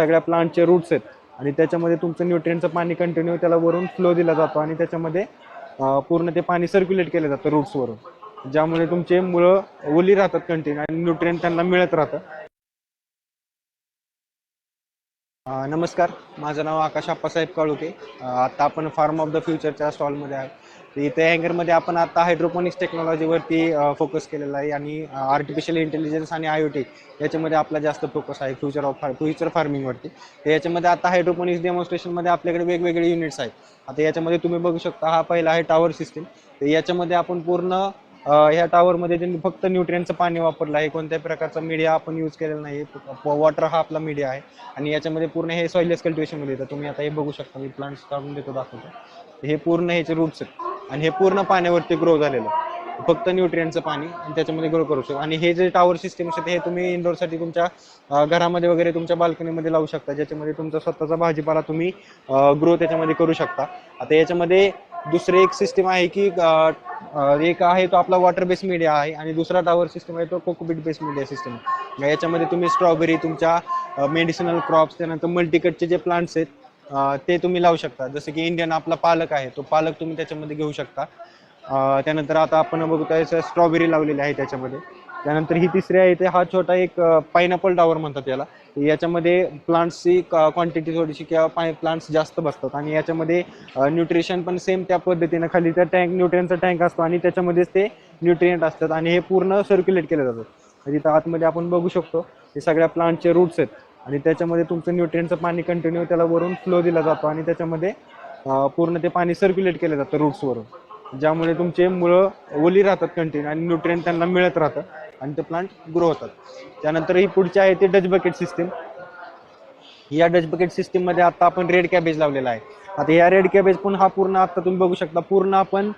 सगळ्या प्लांटचे रूट्स आहेत. आणि त्याच्यामध्ये तुमचं न्यूट्रियनचं पाणी कंटिन्यू त्याला वरून फ्लो दिला जातो आणि त्याच्यामध्ये पूर्ण ते पाणी सर्क्युलेट केलं जातं रूट्सवरून ज्यामुळे तुमचे मुळं ओली राहतात कंटिन्यू आणि न्यूट्रियन त्यांना मिळत राहतं. नमस्कार. माझं नाव आकाश आप्पासाहेब काळुके. आता आपण फार्म ऑफ द फ्युचरच्या स्टॉलमध्ये आहे इथे हँगरमध्ये आपण आता हायड्रोपोनिक्स टेक्नॉलॉजीवरती फोकस केलेला आहे आणि आर्टिफिशियल इंटेलिजन्स आणि आय ओ टी याच्यामध्ये आपला जास्त फोकस आहे फ्युचर ऑफ फ्युचर फार्मिंगवरती तर याच्यामध्ये आता हायड्रोपोनिक्स डेमॉन्स्ट्रेशनमध्ये आपल्याकडे वेगवेगळे युनिट्स आहेत. आता याच्यामध्ये तुम्ही बघू शकता हा पहिला आहे टॉवर सिस्टीम तर याच्यामध्ये आपण पूर्ण ह्या टॉवरमध्ये त्यांनी फक्त न्यूट्रियनचं पाणी वापरलं आहे. कोणत्याही प्रकारचा मीडिया आपण यूज केलेला नाही. वॉटर हा आपला मीडिया आहे. आणि याच्यामध्ये पूर्ण हे सॉइलेस कल्टिवेशनमध्ये येतं. तुम्ही आता हे बघू शकता मी प्लांट्स काढून देतो दाखवतो. हे पूर्ण ह्याचे रूट्स आहेत. आणि हे पूर्ण पाण्यावरती ग्रो झालेलं. आहे फक्त न्यूट्रियनचं पाणी आणि त्याच्यामध्ये ग्रो करू शकतो. आणि हे जे टावर सिस्टीम असते हे तुम्ही इंडोरसाठी तुमच्या घरामध्ये वगैरे तुमच्या बाल्कनीमध्ये लावू शकता. ज्याच्यामध्ये तुमचा स्वतःचा भाजीपाला तुम्ही ग्रो त्याच्यामध्ये करू शकता. आता याच्यामध्ये दुसरी एक सिस्टीम आहे की एक आहे तो आपला वॉटर बेस मीडिया आहे आणि दुसरा टावर सिस्टम आहे तो कोकोबीट बेस मीडिया सिस्टम याच्यामध्ये तुम्ही स्ट्रॉबेरी तुमच्या मेडिसिनल क्रॉप्स त्यानंतर मल्टीकटचे जे प्लांट्स आहेत ते तुम्ही लावू शकता. जसं की इंडियन आपला पालक आहे तो पालक तुम्ही त्याच्यामध्ये घेऊ शकता. त्यानंतर आता आपण बघतोय स्ट्रॉबेरी लावलेली आहे त्याच्यामध्ये. त्यानंतर ही तिसरी आहे ते हा छोटा एक पायनॅपल डावर म्हणतात याला. याच्यामध्ये प्लांट्सची क्वांटिटी थोडीशी किंवा पाय प्लांट्स जास्त बसतात. आणि याच्यामध्ये न्यूट्रिशन पण सेम त्या पद्धतीनं. खाली त्या टँक न्यूट्रियनचा टँक असतो आणि त्याच्यामध्येच ते न्यूट्रियंट असतात. आणि हे पूर्ण सर्क्युलेट केलं जातं. म्हणजे आतमध्ये आपण बघू शकतो हे सगळ्या प्लांटचे रूट्स आहेत. आणि त्याच्यामध्ये तुमचं न्यूट्रियनचं पाणी कंटिन्यू त्याला वरून फ्लो दिला जातो आणि त्याच्यामध्ये पूर्ण ते पाणी सर्क्युलेट केलं जातं रूट्सवरून ज्यामुळे तुमचे मुळं ओली राहतात कंटिन्यू आणि न्यूट्रियन त्यांना मिळत राहतं आणि ते प्लांट ग्रो होतात. त्यानंतर ही पुढची आहे ती डच बकेट सिस्टीम या डच बकेट सिस्टीममध्ये आता आपण रेड कॅबेज लावलेला आहे. आता या रेड कॅबेज पण हा पूर्ण आता तुम्ही बघू शकता पूर्ण आपण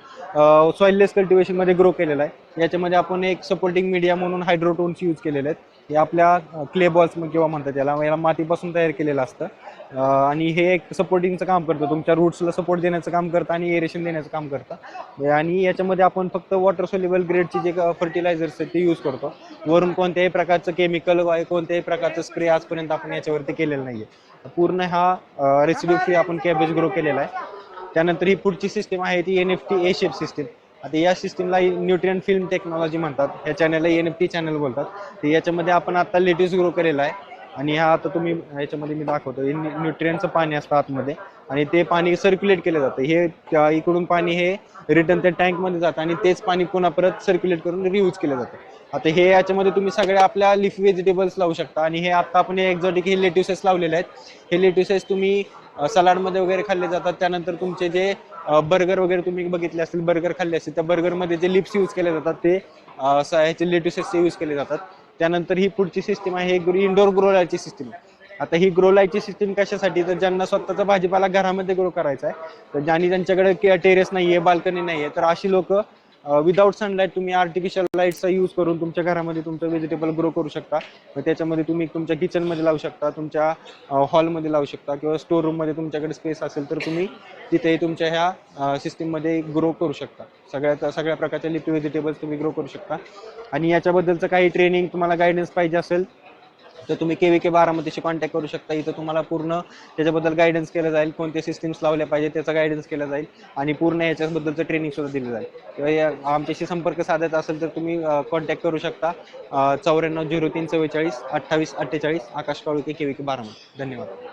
सॉइललेस कल्टिवेशनमध्ये ग्रो केलेला आहे. याच्यामध्ये आपण एक सपोर्टिंग मीडिया म्हणून हायड्रोटोन्स यूज केलेले आहेत. हे आपल्या क्ले बॉल्स किंवा म्हणतात याला याला मातीपासून तयार केलेलं असतं. आणि हे एक सपोर्टिंगचं काम करतं. तुमच्या रूट्सला सपोर्ट देण्याचं काम करतं आणि एरेशन देण्याचं काम करतं. आणि याच्यामध्ये आपण फक्त वॉटर सोल्युबल ग्रेडचे जे फर्टिलायझर्स आहेत ते यूज करतो. वरून कोणत्याही प्रकारचं केमिकल कोणत्याही प्रकारचं स्प्रे आजपर्यंत आपण याच्यावरती केलेलं नाहीये. पूर्ण हा रेसिड्यू फ्री आपण कॅबेज ग्रो केलेला आहे. त्यानंतर ही पुढची सिस्टीम आहे ती N F T A shape system आता या सिस्टीमला न्यूट्रियन फिल्म टेक्नॉलॉजी म्हणतात. या चॅनलला एन एफ टी चॅनल बोलतात. तर याच्यामध्ये आपण आता लेटेस्ट ग्रो केलेला आहे. आणि हा आता तुम्ही याच्यामध्ये मी दाखवतो हे न्यू- न्यूट्रियनचं पाणी असतं आतमध्ये आणि ते पाणी सर्क्युलेट केलं जातं. हे त्या इकडून पाणी हे रिटर्न त्या टँकमध्ये जातं आणि तेच पाणी पुन्हा परत सर्क्युलेट करून रियूज केलं जातं. आता हे याच्यामध्ये तुम्ही सगळ्या आपल्या लिफ व्हेजिटेबल्स लावू शकता आणि हे आता आपण एक्झॉटिक हे लेट्युसेस लावलेले आहेत. हे लेट्युसेस तुम्ही सलाडमध्ये वगैरे खाल्ले जातात. त्यानंतर तुमचे जे बर्गर वगैरे तुम्ही बघितले असतील बर्गर खाल्ले असतील त्या बर्गरमध्ये जे लिप्स यूज केले जातात ते अ, स- ह्याचे लेट्युसेसचे यूज केले जातात. त्यानंतर ही पुढची सिस्टीम आहे इंडोर ग्रोलायची सिस्टीम आता ही ग्रोलायची सिस्टीम कशासाठी? तर ज्यांना स्वतःचा भाजीपाला घरामध्ये ग्रो करायचा आहे तर ज्यांनी त्यांच्याकडे टेरेस नाहीये बाल्कनी नाहीये तर अशी लोक विदाऊट सनलाईट तुम्ही आर्टिफिशियल लाईटचा यूज करून तुमच्या घरामध्ये तुमचं व्हेजिटेबल ग्रो करू शकता. त्याच्यामध्ये तुम्ही तुमच्या किचनमध्ये लावू शकता तुमच्या हॉलमध्ये लावू शकता किंवा स्टोर रूममध्ये तुमच्याकडे स्पेस असेल तर तुम्ही तिथे तुमच्या ह्या सिस्टीममध्ये ग्रो करू शकता. सगळ्यात सगळ्या प्रकारच्या लिपी व्हेजिटेबल्स तुम्ही ग्रो करू शकता. आणि याच्याबद्दलचं काही ट्रेनिंग तुम्हाला गायडन्स पाहिजे असेल तर तुम्ही के व्ही के बारामतीशी कॉन्टॅक्ट करू शकता. इथं तुम्हाला पूर्ण त्याच्याबद्दल गायडन्स केलं जाईल. कोणते सिस्टम्स लावल्या पाहिजे त्याचा गायडन्स केला जाईल. आणि पूर्ण याच्याबद्दलचं ट्रेनिंग सुद्धा दिलं जाईल. किंवा या आमच्याशी संपर्क साधायचा असेल तर तुम्ही कॉन्टॅक्ट करू शकता. चौऱ्याण्णव झिरो तीन चव्वेचाळीस अठ्ठावीस अठ्ठेचाळीस आकाश काळुके के व्ही के बारामती. धन्यवाद.